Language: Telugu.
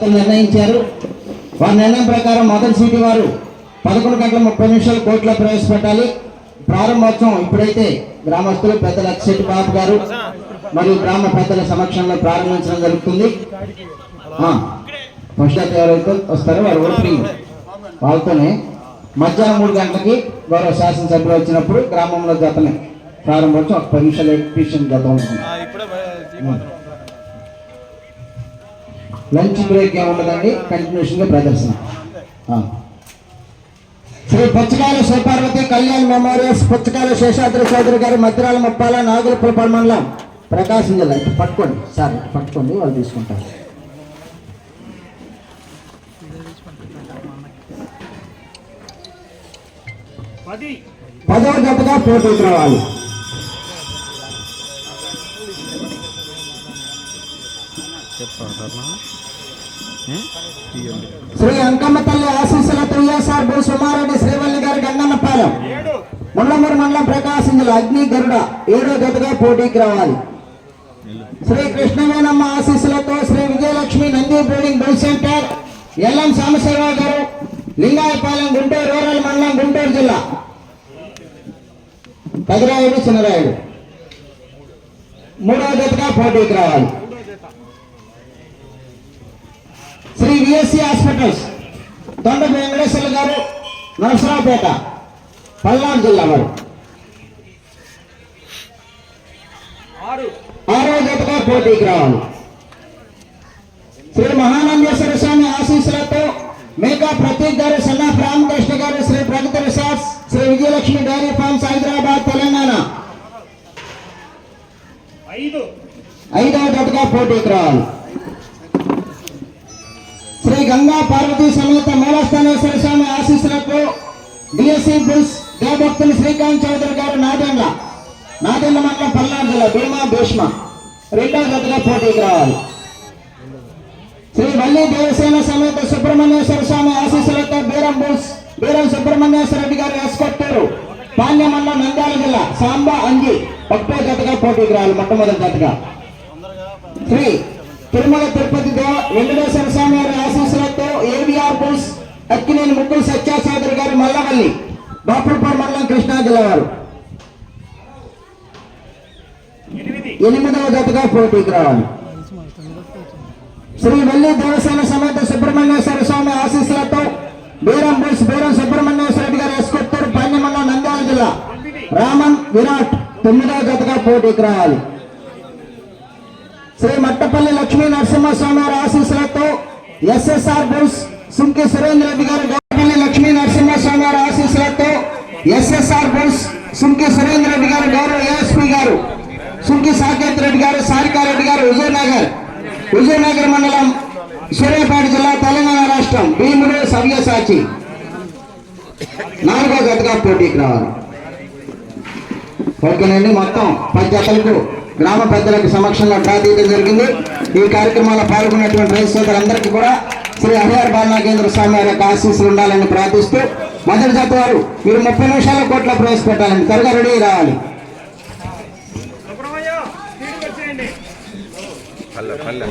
వ్యక్తులు నిర్ణయించారు. వారి నిర్ణయం ప్రకారం మొదటి సీటు వారు పదకొండు గంటల ముప్పై నిమిషాలు కోర్టులో ప్రవేశపెట్టాలి. ప్రారంభోత్సవం ఇప్పుడైతే గ్రామస్తులు పెద్దల అక్షెట్టి బాబు గారు మరియు గ్రామ పెద్దల సమక్షంలో ప్రారంభించడం జరుగుతుంది. ఫస్ట్ ఎవరైతే వస్తారో వారు ఓపెనింగ్ వాళ్ళతోనే మధ్యాహ్నం మూడు గంటలకి గౌరవ శాసనసభ్యులు వచ్చినప్పుడు గ్రామంలో జతనే ప్రారంభోత్సవం. ఒక పది నిమిషాలు ఎగ్జిబిషన్ జత ఉంటుంది. లంచ్ బ్రేక్ ఏమి ఉండదండి కంటిన్యూషన్గా ప్రదర్శన. శ్రీ పుచ్చకాల శివపార్వతి కళ్యాణ్ మెమోరియల్స్ పుచ్చకాల శేషాద్రి చౌదరి గారి మద్రాల ముప్పాల నాగులపుల మండలం ప్రకాశం జిల్లా. ఇటు పట్టుకోండి. సార్ ఇటు పట్టుకోండి. వాళ్ళు తీసుకుంటారు. పదవ జతగా పోటీకి రావాలి శ్రీ అంకమ్మ తల్లి ఆశీస్సులతో ఈఎస్ఆర్ భూ సుమారెడ్డి శ్రీవల్లి గారి గంగన్నపాలెం. ముళ్ళమూరు మండలం ప్రకాశం జిల్లా అగ్ని గరుడ ఏడో జతగా పోటీకి రావాలి. శ్రీ కృష్ణవేణమ్మ ఆశీస్సులతో Shri Vijayalakshmi Nandi breeding bull centre L M Sambasivarao garu Lingayapalem Guntur rural మండలం గుంటూరు జిల్లా. పెదరాయుడు చిన్నరాయుడు. మూడవ జతగా పోటీకి రావాలి శ్రీ విఎస్సి హాస్పిటల్స్. తొండ వెంకటేశ్వర గారు నరసరావుపేట పల్నాడు జిల్లా వారు. ఆరో. జతగా పోటీకి రావాలి. శ్రీ మహానందేశ్వర స్వామి ఆశీస్సులతో Meka Prateek garu son of Ramakrishna garu Shri Pragathi resorts Shri Vijayalakshmi dairy farms Hyderabad Telangana. ఐదవ జతగా పోటీకి రావాలి. గంగా పార్వతీ సమేత మూలస్థానేశ్వర స్వామి ఆశీస్సులకు డిఎస్సి బుల్స్ దేవభక్తులు శ్రీకాంత్ చౌదరి గారు నాదెండ్ల నాదెండ్ల మండలం పల్నాడు జిల్లా భీమా భీష్మ. రెండో జతగా పోటీకి రావాలి. శ్రీ వల్లి దేవసేన సమేత సుబ్రహ్మణ్యేశ్వర స్వామి ఆశీస్సులతో బీరం బుల్స్ బీరం సుబ్రహ్మణ్యేశ్వర రెడ్డి గారు ఎస్కొట్టారు. పాండ్య మండలం నంద్యాల జిల్లా సాంబా అంగి ఒకటో జతగా పోటీకి రావాలి మొట్టమొదటి జతగా. శ్రీ తిరుమల తిరుపతి దేవ వెంకటేశ్వర స్వామి వారి ఆశీస్సులతో ఏవిఆర్ బుల్స్ అక్కినేని ముక్కులు సత్యాసాదరి గారి మల్లవల్లి బాపులపూర్ మండలం కృష్ణా జిల్లా వారు. ఎనిమిదవ జతగా పోటీకి రావాలి. శ్రీ వల్లి దేవసేన సమేత సుబ్రహ్మణ్యేశ్వర స్వామి ఆశీస్సులతో బీరం బుల్స్ బీరం సుబ్రహ్మణ్యేశ్వర రెడ్డి గారు ఎస్కొత్తూరు పాండ్యమండలం నంద్యాల జిల్లా. రామన్ విరాట్ తొమ్మిదవ జతగా పోటీకి రావాలి. శ్రీ మట్టపల్లి లక్ష్మీ నరసింహస్వామి వారి ఆశీస్సులతో S S R bulls Sunki Surendra Reddy garu Gowdapalli Lakshmi Narasimhaswamy గారి ఆశీస్సులతో S S R bulls Sunki Surendra Reddy garu గౌరవ ఏఎస్పీ గారు సుంకి సాకేత్ రెడ్డి గారు సారికారెడ్డి గారు విజయనగర్ విజయనగర్ మండలం సూర్యాపేట జిల్లా తెలంగాణ రాష్ట్రం భీముడు సవ్యసాచి. నాలుగో జతగా పోటీకి రావాలి. ఓకేనండి మొత్తం పది జతలకు గ్రామ పెద్దలకు సమక్షంలో డ్రా జరిగింది. ఈ కార్యక్రమంలో పాల్గొన్నటువంటి రైతు సోదరులందరికీ కూడా శ్రీ హరిహర బాలనాగేంద్ర స్వామి వారి యొక్క ఆశీస్సులు ఉండాలని ప్రార్థిస్తూ మొదటి జాతి వారు మీరు ముప్పై నిమిషాల కోట్ల ప్రవేశపెట్టాలని త్వరగా రెడీ రావాలి. పల్లె పల్లె.